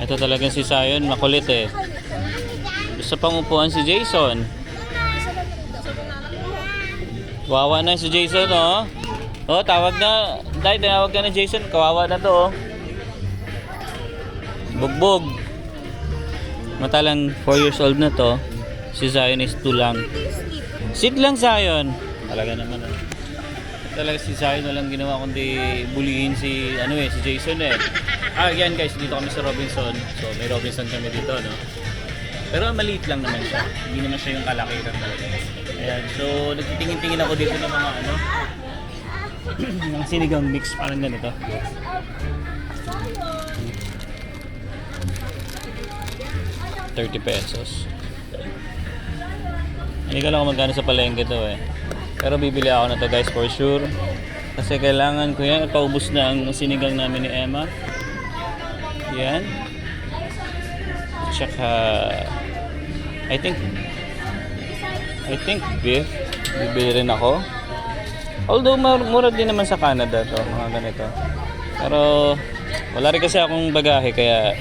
Ito talagang si Zion, makulit eh. Gusto pang upuan si Jason. Wawa na si Jason, oh. Oh, tawag na. Dahil tinawag ka na Jason, kawawa na to, oh. Bugbog. Matalang 4 years old na to. Si Zion is 2 lang. Sit lang, Zion. Talaga naman, ah. Talaga si Zion walang ginawa kundi bulihin si ano eh si Jason eh. Ah, yan guys, dito kami sa Robinson. So may Robinson kami dito, no. Pero maliit lang naman siya. Hindi naman siya yung kalakitan talaga. Ayan, so nagtitingin-tingin ako dito ng mga ano ng sinigang mix parang ganito. Thirty pesos. Hindi ko lang kung magkano sa palengke to eh. Pero bibili ako na to guys for sure. Kasi kailangan ko yan. Paubos na ang sinigang namin ni Emma. Yan. Tsaka I think I think beef. Bibili rin ako. Although mura din naman sa Canada to, mga ganito. Pero wala rin kasi akong bagahe kaya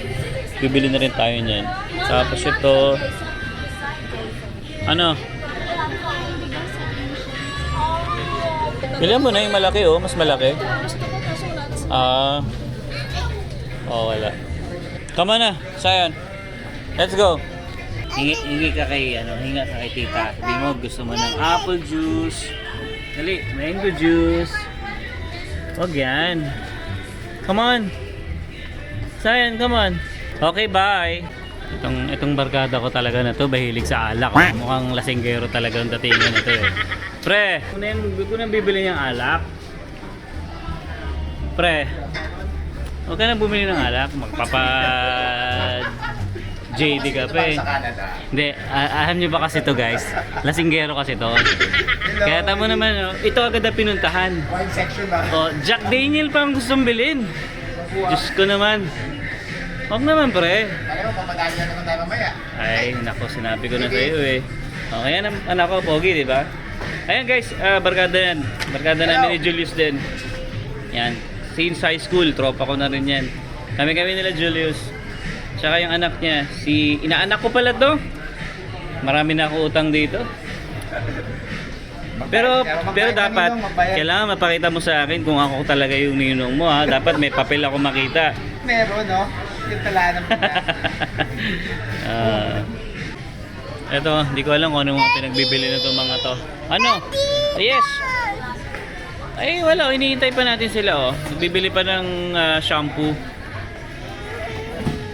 bibili na rin tayo niyan. Tapos ito ano? Bilhan mo na yung malaki oh, mas malaki. Ah. Oh, wala. Come on na, Sayon. Let's go. Hingi, hingi ka kay, ano, hinga ka kay tita. Sabi mo, gusto mo ng apple juice. Dali, mango juice. Huwag yan. Come on. Sayan, come on. Okay, bye. Itong, itong barkada ko talaga na to, mahilig sa alak. Mukhang lasinggero talaga ang datingan na to eh. Pre, kung na yung, kung na bibili niyang alak. Pre, huwag ka na bumili ng alak. Magpapa... JD ka pa eh. Hindi, alam niyo ba kasi to guys? Lasinggero kasi to. Kaya tamo naman, oh, ito agad na pinuntahan. Wine section ba? Oh, Jack Daniel pa ang gustong bilhin. Diyos ko naman. Huwag naman pre. Alam mo, papadali na naman tayo mamaya. Ay, nako, sinabi ko na sa iyo eh. Okay yan, ang anak ko, pogi, di ba? Ayan guys, ah, barkada yan. Barkada namin ni Julius din. Yan. Since high school, tropa ko na rin yan. Kami-kami nila Julius. Tsaka yung anak niya, si inaanak ko pala to. Marami na ako utang dito. Pero pero dapat kailangan mapakita mo sa akin kung ako talaga yung ninong mo ha. Dapat may papel ako makita. Meron, no? Yung talaan ng Ah. eto, hindi ko alam kung ano mga pinagbibili na itong mga to. Ano? Yes! Ay, wala. Iniintay pa natin sila, oh. Nagbibili pa ng ah, shampoo.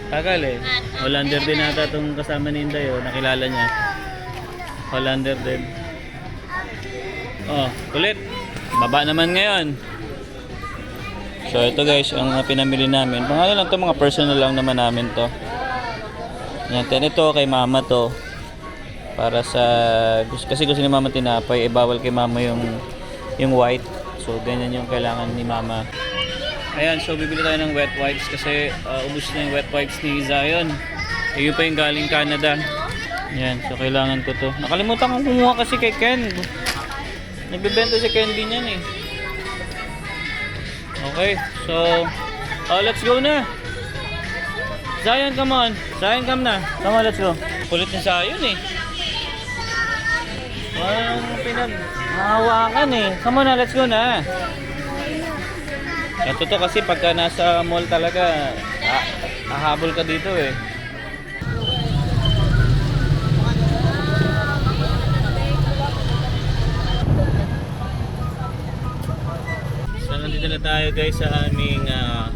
Tagal eh. Hollander din ata itong kasama ni Inday, oh. Nakilala niya. Hollander din. Oh, kulit. Baba naman ngayon. So ito guys, ang pinamili namin. Ano lang to, mga personal lang naman namin to. Yan, ito kay mama to. Para sa kasi gusto ni mama tinapay, eh bawal kay mama yung yung white. So ganyan yung kailangan ni mama. Ayan, so bibili tayo ng wet wipes kasi uh, ubos na yung wet wipes ni Zion. Yun pa yung galing Canada. Yan, so kailangan ko to. Nakalimutan kong kumuha kasi kay Ken. Nagbebenta si Ken din yan eh. Okay, so oh, let's go na. Zion, come on. Zion, come na. Come on, let's go. Kulit ni Zion eh. Walang pinag hawakan eh. Come on na, let's go na. Ito to kasi pagka nasa mall talaga, ah, hahabol ka dito eh. So nandito na tayo guys sa aming ah,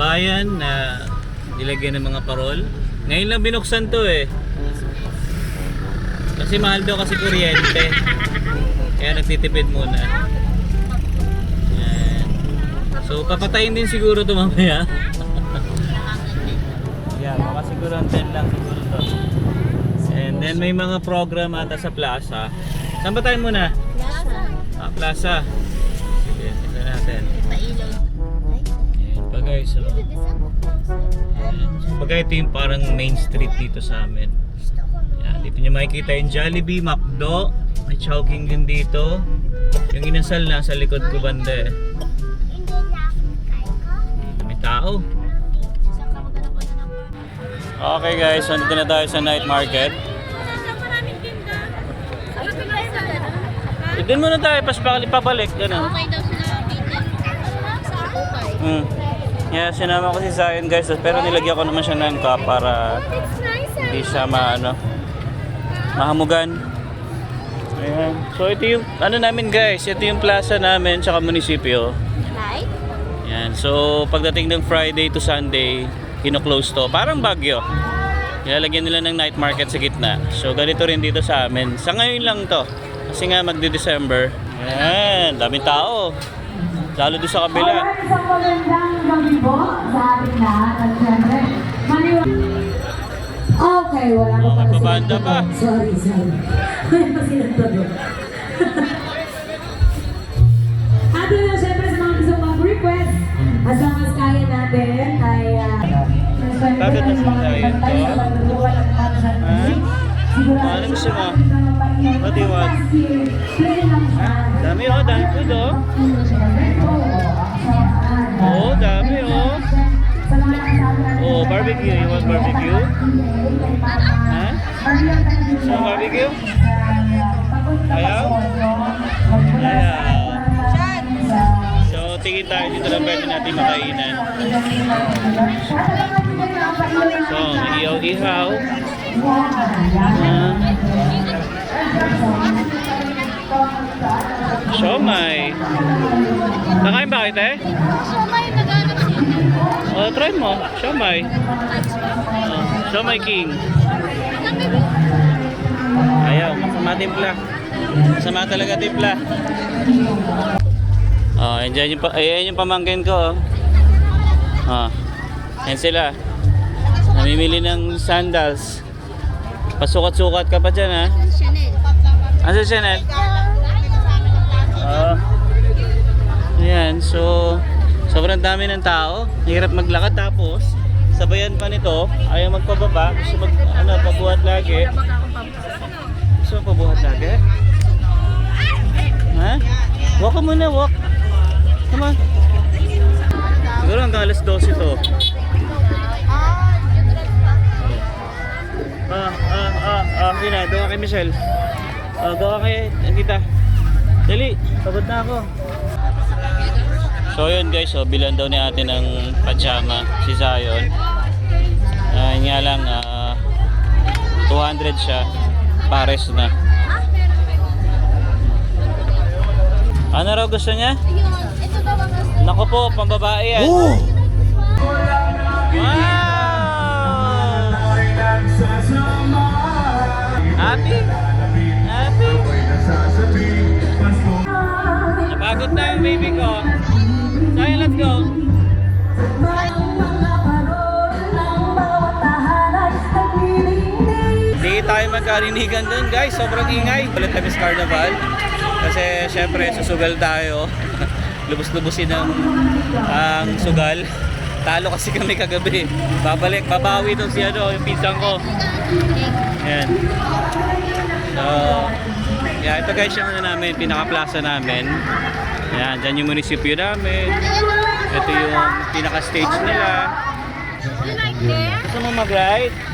bayan na nilagyan ng mga parol. Ngayon lang binuksan to eh. Kasi mahal daw kasi kuryente. Kaya nagtitipid muna. Yan. So papatayin din siguro to mamaya. yeah, baka siguro ang 10 lang siguro to. And then may mga program ata sa plaza. Saan ba tayo muna? Ah, plaza. Sige, ito natin. Ayan pa guys. Ayan. So, ito yung parang main street dito sa amin. Dito nyo makikita yung Jollibee, McDo. May Chowking din dito. Yung inasal nasa likod ko banda eh. May tao. Okay guys, nandito na tayo sa night market. sa gano'n? Doon muna tayo, pas pabalik, ganun. Okay daw sila. Sa okay. Hmm. Yeah, sinama ko si Zion guys, pero nilagyan ko naman siya ng cup para nice. hindi siya maano, mahamugan. Ayan. So ito yung, ano namin guys, ito yung plaza namin sa munisipyo. Like? Yan. So, pagdating ng Friday to Sunday, kino-close to. Parang Bagyo. Ilalagyan nila ng night market sa gitna. So, ganito rin dito sa amin. Sa ngayon lang to. Kasi nga magde-December. Yan. Daming tao. Lalo doon sa kabila. Alright, isang magandang gabi po sa ating lahat. At syempre, maliwanag. Okay, wala ko pala pa. tunog. Sorry, sorry. Wala pa silang tunog. At yun lang syempre sa mga gusto mag-request. As long as kaya natin ay... Bakit na sila yun to? Ha? Ano gusto mo? What do you want? Ha? Dami oh, dami food oh. Oh, dami oh. Barbecue. You want barbecue? Gusto mo barbecue? Ayaw? Ayaw. So, tingin tayo dito lang pwede natin makainan. So, ihaw-ihaw. Ah. Siomay. Nakain ba kita eh? So, may naghanap sila. Oh, try mo. Siomay. Oh, Siomay King. Ayaw, masama timpla. Masama talaga timpla. Oh, andyan yung, pa- ayan yung pamangkin ko. Oh. Ah. Yan sila. Namimili ng sandals. Pasukat-sukat ka pa dyan ha. Chanel. Asa Chanel? Oo. Ayan, so sobrang dami ng tao. Hirap maglakad tapos sabayan pa nito, ayaw magpababa, gusto mag ano, pabuhat lagi. Gusto pabuhat lagi? Ha? Walk ka muna, walk. Come on. Siguro hanggang alas 12 to. Ah, ah, ah, ah, yun na, doon ka kay Michelle. Ah, doon ka kay Anita. Dali, pagod na ako. So yun guys, so bilan daw ni ate ng pajama si Zion. Ah, yun nga lang, ah, 200 siya. Pares na. Ano raw gusto niya? Nako po, pambabae yan. Wow! Happy? Tayo magkarinigan doon guys, sobrang ingay. Ulit kami sa carnival. Kasi syempre susugal tayo. Lubos-lubusin ang ang sugal. Talo kasi kami kagabi. Babalik, babawi doon si ano, yung pinsan ko. Ayan. So, yeah, ito guys yung ano namin, pinaka-plaza namin. Ayan, dyan yung munisipyo namin. Ito yung pinaka-stage nila. You like? Gusto mo mag-ride?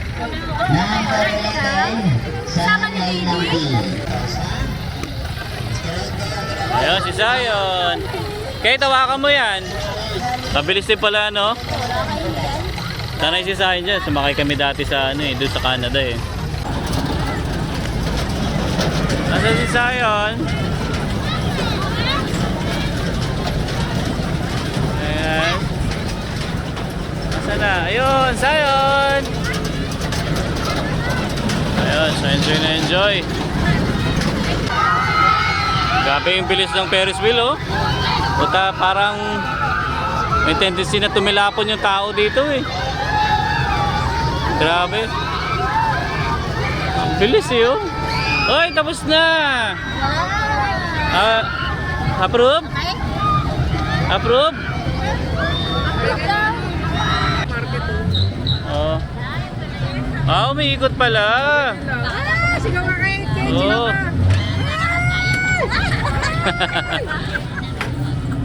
Sama ni Lady? Ayun, si Zion. Kaya tawakan mo yan. Mabilis din pala, no? Sanay si Zion dyan. Sumakay kami dati sa, ano eh, doon sa Canada eh. Nasaan si Zion? Ayan. Nasaan na? Ayun, Zion! Ayun, so enjoy na enjoy. Grabe yung bilis ng Ferris wheel oh. Puta parang may tendency na tumilapon yung tao dito eh. Grabe. Ang bilis eh oh. Oy, tapos na. Ah? Approve? Approve daw. Oh. Ah, umiikot pala. Ah, sigaw ka kayo. Oo.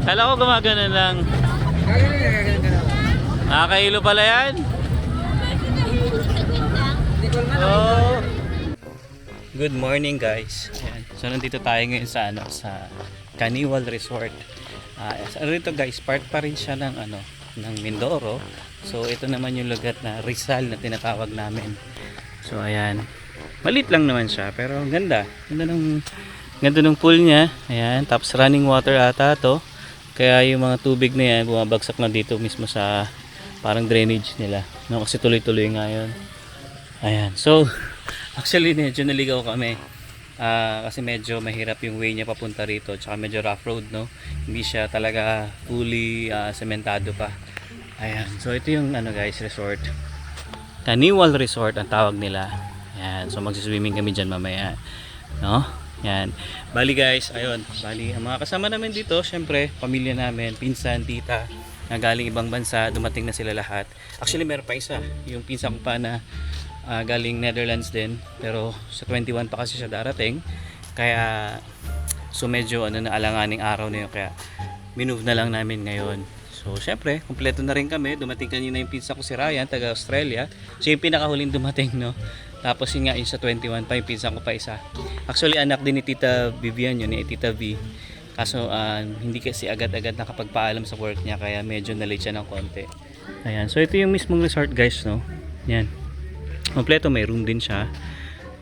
Kala ko gumagana lang. Nakakahilo pala yan. Oh. Good morning guys. Ayan. So nandito tayo ngayon sa ano sa Caniwal Resort. Ah, uh, rito guys, part pa rin siya ng ano ng Mindoro. So ito naman yung lugar na Rizal na tinatawag namin. So ayan. Malit lang naman siya pero ang ganda. Ganda ng ganda ng pool niya. Ayan, tapos running water ata to. Kaya yung mga tubig na yan bumabagsak na dito mismo sa parang drainage nila. No, kasi tuloy-tuloy nga yun. Ayan. So, actually medyo naligaw kami. Ah, kasi medyo mahirap yung way niya papunta rito. Tsaka medyo rough road, no? Hindi siya talaga fully ah, sementado pa. Ayan. So, ito yung ano guys, resort. Caniwal Resort ang tawag nila. Ayan. So, magsiswimming kami dyan mamaya. No? Yan. Bali guys, ayun. Bali, ang mga kasama namin dito, syempre, pamilya namin, pinsan, tita, na galing ibang bansa, dumating na sila lahat. Actually, meron pa isa. Yung pinsan ko pa na ah, galing Netherlands din. Pero sa 21 pa kasi siya darating. Kaya, so medyo ano na alanganing araw na yun. Kaya, minove na lang namin ngayon. So, syempre, kumpleto na rin kami. Dumating kanina yung pinsan ko si Ryan, taga Australia. Siya yung pinakahuling dumating, no? Tapos yun nga, yung sa 21 pa, yung pinsan ko pa isa. Actually, anak din ni Tita Vivian yun, ni Tita V. Kaso, ah, hindi kasi agad-agad nakapagpaalam sa work niya, kaya medyo na-late siya ng konti. Ayan, so ito yung mismong resort guys, no? Yan. Kompleto, may room din siya.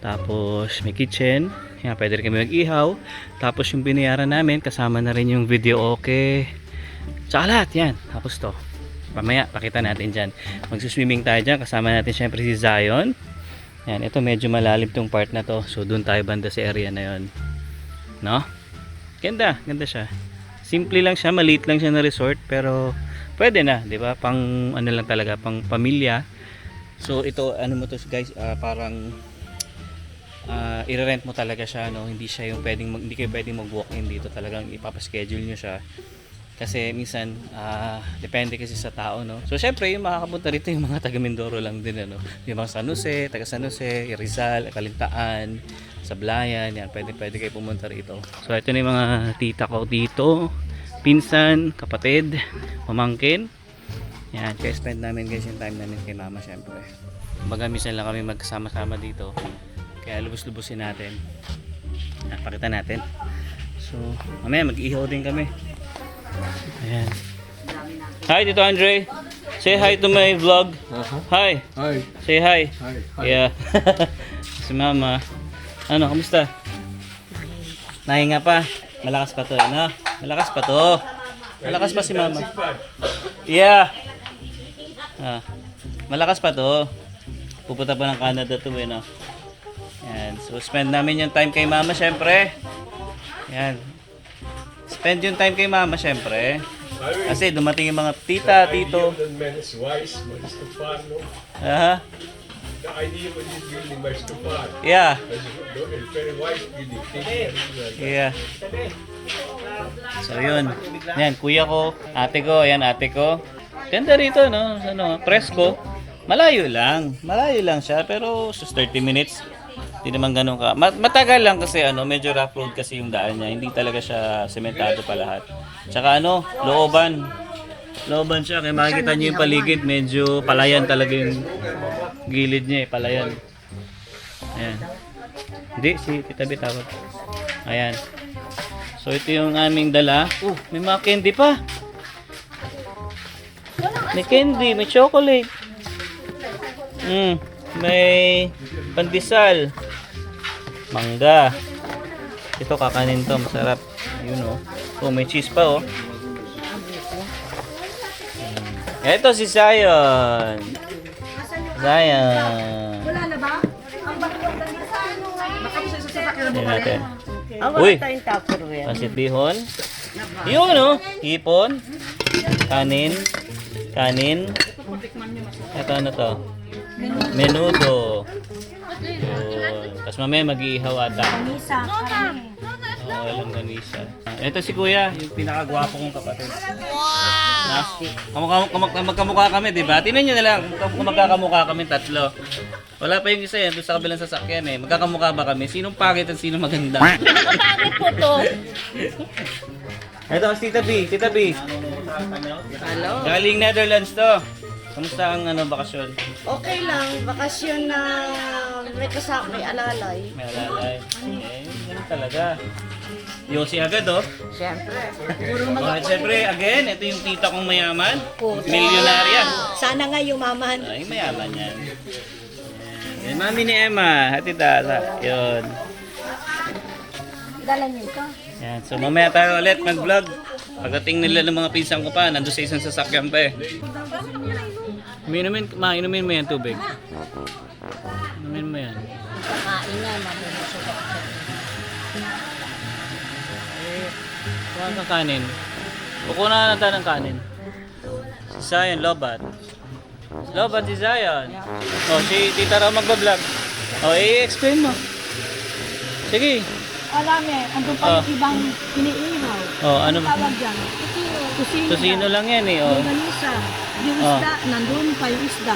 Tapos, may kitchen. Yan, pwede rin kami mag-ihaw. Tapos, yung binayaran namin, kasama na rin yung video okay. Tsaka lahat, yan. Tapos to. Mamaya, pakita natin dyan. Magsuswimming tayo dyan. Kasama natin syempre si Zion. Yan, ito medyo malalim tong part na to. So, doon tayo banda sa area na yon. No? Ganda, ganda siya. Simple lang siya, maliit lang siya na resort. Pero, pwede na, di ba? Pang, ano lang talaga, pang pamilya. So, ito, ano mo to guys, ah, parang uh, i-rent mo talaga siya no hindi siya yung pwedeng mag, hindi kayo pwedeng mag-walk-in dito talagang ipapaschedule nyo siya kasi minsan ah, depende kasi sa tao no? So syempre yung makakapunta rito yung mga taga Mindoro lang din ano? Yung mga San Jose taga San Jose Rizal Kalintaan Sablayan yan pwede pwede kayo pumunta rito. So ito na yung mga tita ko dito. Pinsan kapatid pamangkin. Yan kaya spend namin guys yung time namin kay mama syempre. Kumbaga minsan lang kami magkasama-sama dito. Kaya lubos-lubusin natin. Yan, pakita natin. So mamaya mag-ihaw din kami Ayan. Hi, Tito Andre. Say hi to my vlog. Hi. Hi. Say hi. Hi. Yeah. si Mama. Ano, kamusta? Nahinga pa. Malakas pa to, ano? Malakas pa to. Malakas pa si Mama. Yeah. Ah. Malakas pa to. Pupunta pa ng Canada to, eh, no? Yan. So, spend namin yung time kay Mama, syempre. Yan. Spend yung time kay Mama, syempre. Kasi dumating yung mga tita, tito. Aha. The idea of this building by Stefano. Yeah. It's very wise building. Yeah. So yun. Yan, kuya ko, ate ko, yan ate ko. Ganda rito, no? Ano, presko. Malayo lang. Malayo lang siya, pero sus 30 minutes. Hindi naman ganun ka. Ma- matagal lang kasi ano, medyo rough road kasi yung daan niya. Hindi talaga siya sementado pa lahat. Tsaka ano, looban. Looban siya. Kaya makikita niyo yung paligid, medyo palayan talaga yung gilid niya eh, palayan. Ayan. Hindi, si Tita B tawag. Ayan. So ito yung aming dala. Oh, may mga candy pa. May candy, may chocolate. Mm, may pandesal. Mangga. Ito kakanin to, masarap. Yun oh. Oh, may cheese pa oh. Mm. Ito si Zion. Zion. Wala na ba? Ang bakit na sa ano? Tingnan natin. Ah, Uy. wala tayong tupperware. Pansit bihon. Yun oh. Hipon. Kanin. Kanin. Ito ano to? Menudo. Tapos mamaya mag-iihaw ata. Misa. Oo, walang ganisa. Ito si kuya, yung pinakagwapo kong kapatid. Wow! Kamukha, kamukha, magkamukha kami, di ba? Tingnan nyo na lang, kung magkakamukha kami tatlo. Wala pa yung isa yan, doon sa kabilang sasakyan eh. Magkakamukha ba kami? Sinong pangit at sinong maganda? Nakapangit po to. Ito, si Tita B. Tita B. Hello. Galing Netherlands to. Kamusta ang ano, bakasyon? Okay lang, bakasyon na may kasama, may alalay. May alalay. Eh, ganun talaga. Yosi agad, oh. Siyempre. Oh, siyempre, again, ito yung tita kong mayaman. Milyonarya. Sana nga yumaman. Ay, mayaman yan. Yan. Yan, mami ni Emma. Hati tata. Yun. Dala niyo ito. Yan. So, mamaya tayo ulit mag-vlog. Pagdating nila ng mga pinsan ko pa, nandun sa isang sasakyan pa eh. Uminumin, ma, inumin mo yan tubig. Inumin mo yan. Kakain na, mabumusok ako. Eh, kuha ng kanin. Kukuha na tayo ng kanin. Si Zion, Lobat. Lobat, si Zion. Oh, si Tita Raw magbablog. Oh, i-explain mo. Sige. Alam eh, andun pa yung ibang iniihaw. Oh, ano? Tawag dyan. Kusino. Tusino lang yan eh. Oh. Yung Oh. isda, nandun pa yung isda.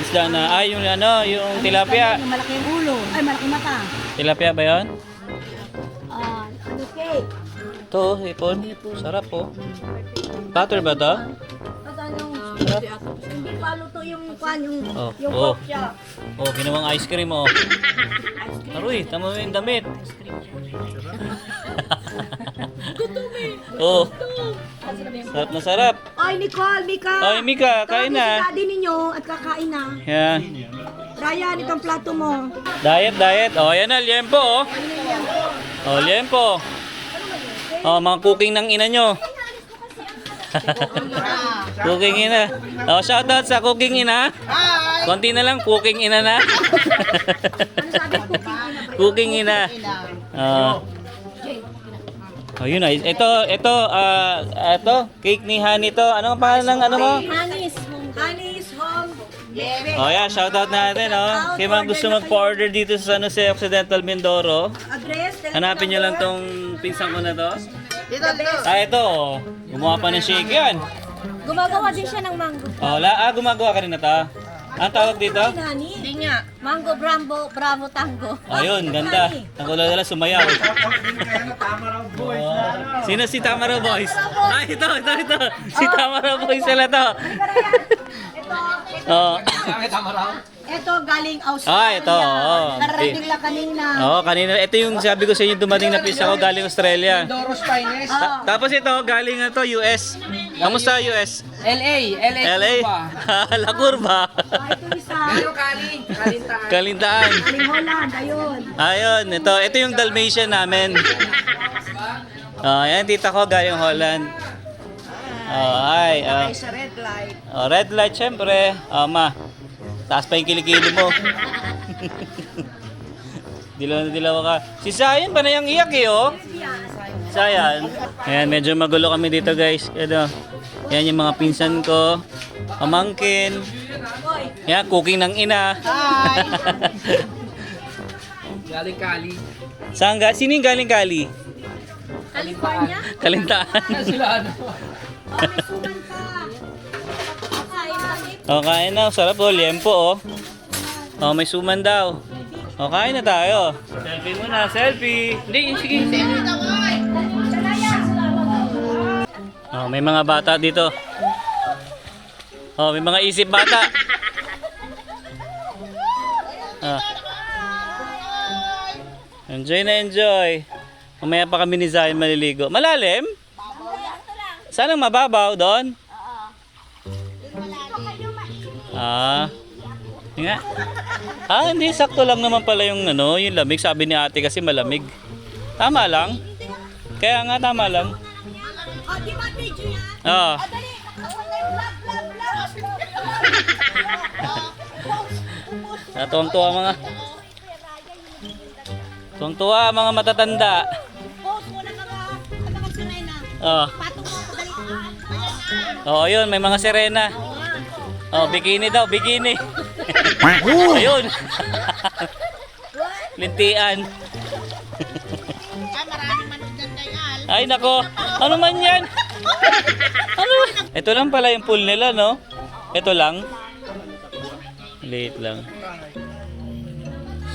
Isda na, ay yung ano, yung tilapia. Yung malaking ulo. Ay, malaking mata. Tilapia ba yun? Ah, ano cake? Ito, hipon. Sarap po. Butter ba to? Anong hindi pa luto yung kwan, yung, Oh, yung oh. Oh, ginawang ice cream oh. Aroy, tama mo yung damit. oh, sarap na sarap. Ay, Nicole, Mika! Ay, Mika, kain Tawagin na. si daddy ninyo at kakain na. Yan. Ryan, itong plato mo. Diet, diet. Oh, yan na, liempo oh. Oh, liempo. Oh, mga cooking ng ina nyo. cooking ina. Oh, shoutout sa cooking ina. Konti na lang, cooking ina na. Ano sabi ko? cooking ina. Oh. Oh, yun na. Ito, ito, ah, ito, cake ni Honey to. Ano ang pangalan ng ano mo? Hanis. Hanis Home. Bebe. Oh, yeah, shoutout natin, oh. Kaya mga gusto mag-order dito sa San Jose Occidental Mindoro, Address. telephone hanapin nyo lang number. tong pinsang ko na to. Dito, dito. Ah, ito, oh. Gumawa pa ng shake yan. Gumagawa din siya ng mango. Oh, la, ah, gumagawa ka rin na to. Ang tawag dito? Hindi nga. Mango Bravo, Bravo Tango. Ayun, ganda. Ang kulay nila sumayaw. Oh. Sino si Tamara Boys? Ah, ito, ito, ito. Si Tamara Boys sila to. Ito, Oh. Ito galing Australia. Ah, ito, oo. Narating lang kanina. Oo, kanina. Ito yung sabi ko sa inyo, dumating na pizza ko galing Australia. Doros Finest. Ta- tapos ito, galing na to, US. Kamusta US? LA. LA. LA? La Curva. Ah, ito isa. Kali. Kalintaan. Kalintaan. Galing Holland, ayun. Ayun, ito. Ito yung Dalmatian namin. Oh, yan, tita ko, galing Holland. Oh, ay. Oh. Ay, sa red light. Oh, red light, syempre. Oh, ma. Taas pa yung kilikili mo. dilaw na dilaw ka. Si Sayan, panayang iyak eh, oh. Sayan. Ayan, medyo magulo kami dito, guys. Ano, yan yung mga pinsan ko. Pamangkin. Yan, cooking ng ina. Hi. Galing Kali. Saan ga? Sino yung galing Kali? California? Kalintaan. Sila ano? O, kain na. Sarap oh. Liempo oh. O, may suman daw. O, kain na tayo. Selfie muna. Selfie. Hindi, sige. Oh, may mga bata dito. Oh, may mga isip bata. Ah. Enjoy na enjoy. Mamaya pa kami ni Zion maliligo. Malalim? Saan ang mababaw doon? Ah. Nga. Ah, hindi sakto lang naman pala yung ano, yung lamig. Sabi ni Ate kasi malamig. Tama lang. Kaya nga tama lang. Oh, di ba video yan? Ah. Vlog. Natuwang-tuwa mga Tuwang-tuwa mga matatanda. Oh. Oh, yun, may mga sirena. Oh, bikini daw, bikini. Ayun. Lintian. Ay, nako. Ano man yan? Ano? Ito lang pala yung pool nila, no? Ito lang. Late lang.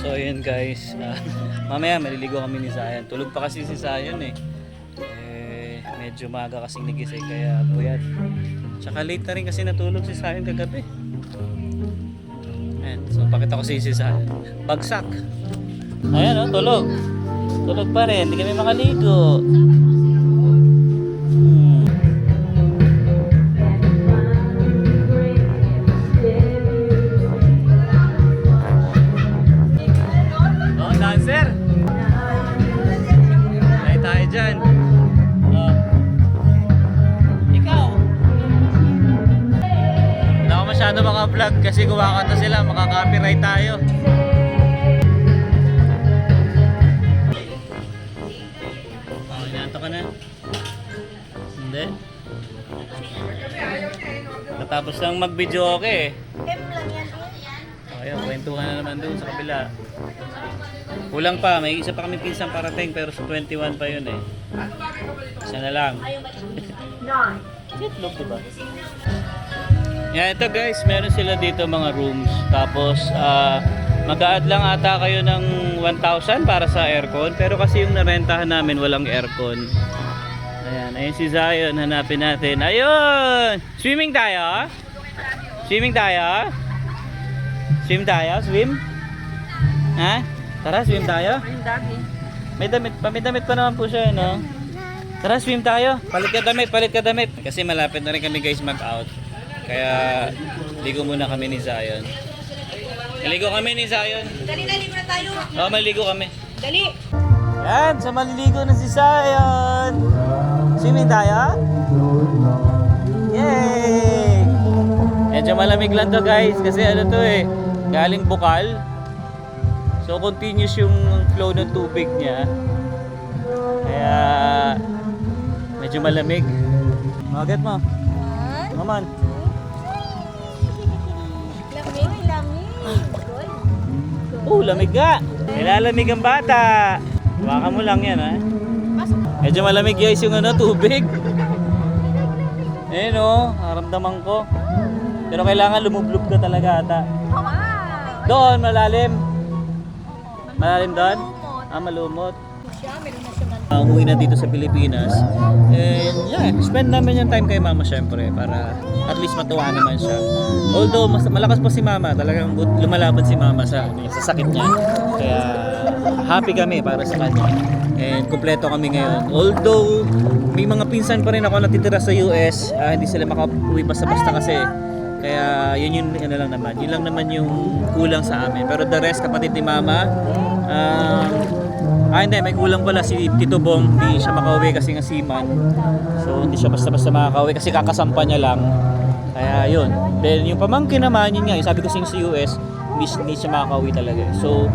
So, yun guys. Ah, mamaya, maliligo kami ni Zion. Tulog pa kasi si Zion eh. Eh, medyo maga kasing nagising kaya buyat. Tsaka late na rin kasi natulog si Sayon kagabi. Ayan, so pakita ko si si Sayon. Bagsak. Ayan oh, tulog. Tulog pa rin, hindi kami makaligo. Hmm. Oh, dancer! Ay tayo dyan. Maka-vlog kasi kumakanta sila, makaka-copyright tayo. Oh, inaanto ka na? Hindi? Natapos lang mag-video okay eh. Yan. Oh, ayun, kwentuhan na naman doon sa kabila. Kulang pa, may isa pa kami pinsang parating pero sa 21 pa yun eh. Isa na lang. Itlog diba? Yeah, ito guys, meron sila dito mga rooms. Tapos, ah, mag-a-add lang ata kayo ng 1,000 para sa aircon. Pero kasi yung narentahan namin walang aircon. Ayan, ayun si Zion, hanapin natin. Ayun! Swimming tayo? Swimming tayo? Swim tayo? Swim? Ha? Tara, swim tayo? May damit pa, may damit pa naman po siya, no? Tara, swim tayo. Palit ka damit, palit ka damit. Kasi malapit na rin kami guys mag-out. Kaya, ligo muna kami ni Zion. Ligo kami ni Zion. Dali, dali muna tayo. Oo, maligo kami. Dali. Yan, sa maliligo na si Zion. Swimming tayo? Yay! Medyo malamig lang to guys kasi ano to eh, galing bukal. So continuous yung flow ng tubig niya. Kaya medyo malamig. Magat mo. Come on. Oh, lamig ka. Nilalamig ang bata. Baka mo lang yan ha. Medyo malamig guys yung ano, tubig. Ayun oh, naramdaman ko. Pero kailangan lumublob ka talaga ata. Doon, malalim. Malalim doon? Ah, malumot. Uh, umuwi na dito sa Pilipinas. And yeah, spend namin yung time kay mama syempre para at least matuwa naman siya. Although mas malakas pa si mama, talagang lumalaban si mama sa, sa sakit niya. Kaya happy kami para sa kanya. And kumpleto kami ngayon. Although may mga pinsan pa rin ako natitira sa US, ah, hindi sila makauwi basta-basta kasi kaya yun yung ano lang naman. Yun lang naman yung kulang sa amin. Pero the rest kapatid ni mama, um, ah hindi, may kulang pala si Tito Bong. Hindi siya makauwi kasi nga seaman. So hindi siya basta-basta makakauwi kasi kakasampa niya lang. Kaya yun. Then yung pamangkin naman, yun nga, yung sabi ko sa US, hindi, hindi siya makakauwi talaga. So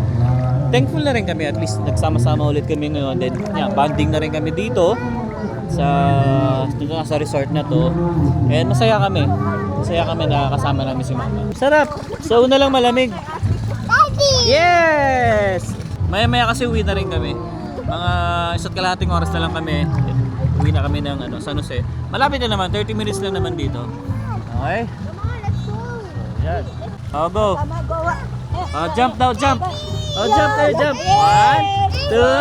thankful na rin kami at least nagsama-sama ulit kami ngayon. Then yeah, bonding na rin kami dito sa dito nga sa resort na to. And masaya kami. Masaya kami na kasama namin si Mama. Sarap. Sa una lang malamig. Yes! Maya-maya kasi uwi na rin kami. Mga isa't kalahating oras na lang kami. Uwi na kami ng ano, San Jose. Malapit na naman, 30 minutes lang naman dito. Okay? Yan. Oh, go. Oh, jump daw, jump. Oh, jump tayo, jump. One, two.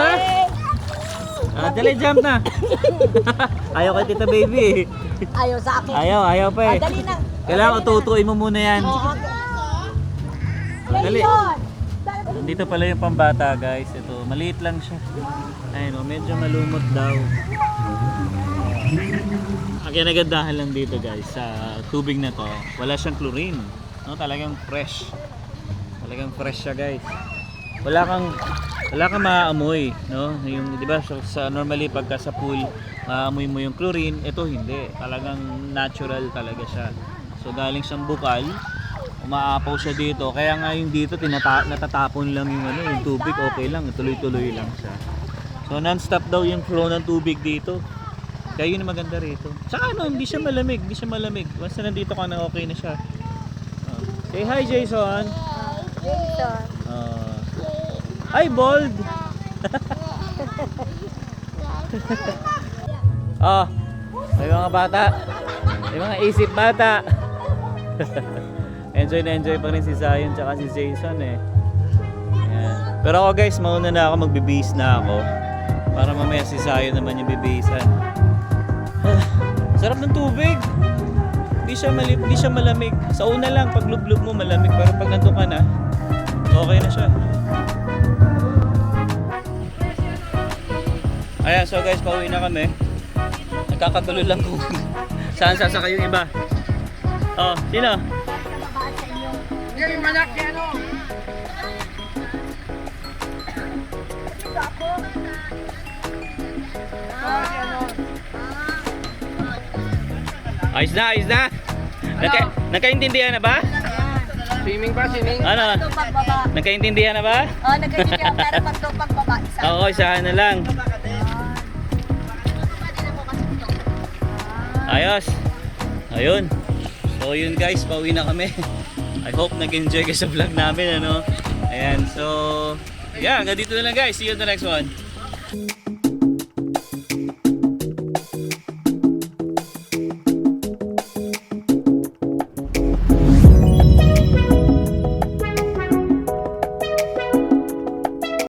Ah, dali, jump na. ayaw kay tita baby. Ayaw sa akin. Ayaw, ayaw pa eh. Dali na. Kailangan ututuin mo muna yan. Oo. Dali. Dito pala yung pambata guys. Ito, maliit lang siya. Ayun oh, medyo malumot daw. Ang kinagandahan lang dito guys sa tubig na to, wala siyang chlorine. No, talagang fresh. Talagang fresh siya guys. Wala kang wala kang maaamoy, no? Yung 'di ba sa, sa normally pagka sa pool, maamoy mo yung chlorine, ito hindi. Talagang natural talaga siya. So galing siyang bukal, umaapaw siya dito. Kaya nga yung dito tinata natatapon lang yung ano, yung tubig, okay lang, tuloy-tuloy lang siya. So non-stop daw yung flow ng tubig dito. Kaya yun ang maganda rito. Tsaka ano, hindi siya malamig, hindi siya malamig. Na nandito ka na okay na siya. Say hi Jason. Oh. Hi Bold. oh. May mga bata. May mga isip bata. enjoy na enjoy pa rin si Zion tsaka si Jason eh. Ayan. Pero ako guys, mauna na ako, magbibihis na ako. Para mamaya si Zion naman yung bibihisan. Sarap ng tubig. hindi siya, mali, hindi siya malamig. Sa una lang, pag lublob mo malamig, pero pag nandun ka na, okay na siya. Ayan, so guys, pauwi na kami. Nagkakagulo lang kung saan sasakay yung iba. Oh, sino? Yung manak yan o. Ayos na, ayos na. Nagka, nagkaintindihan na ba? Swimming ba, swimming? Ano? Nagkaintindihan na ba? Oh, nagkakita pero pag tupak baba, isa. Oo, isahan na lang. Ayos. Ayun. So yun guys, pauwi na kami. I hope nag-enjoy kayo sa vlog namin ano. Ayan, so yeah, hanggang dito na lang guys. See you on the next one.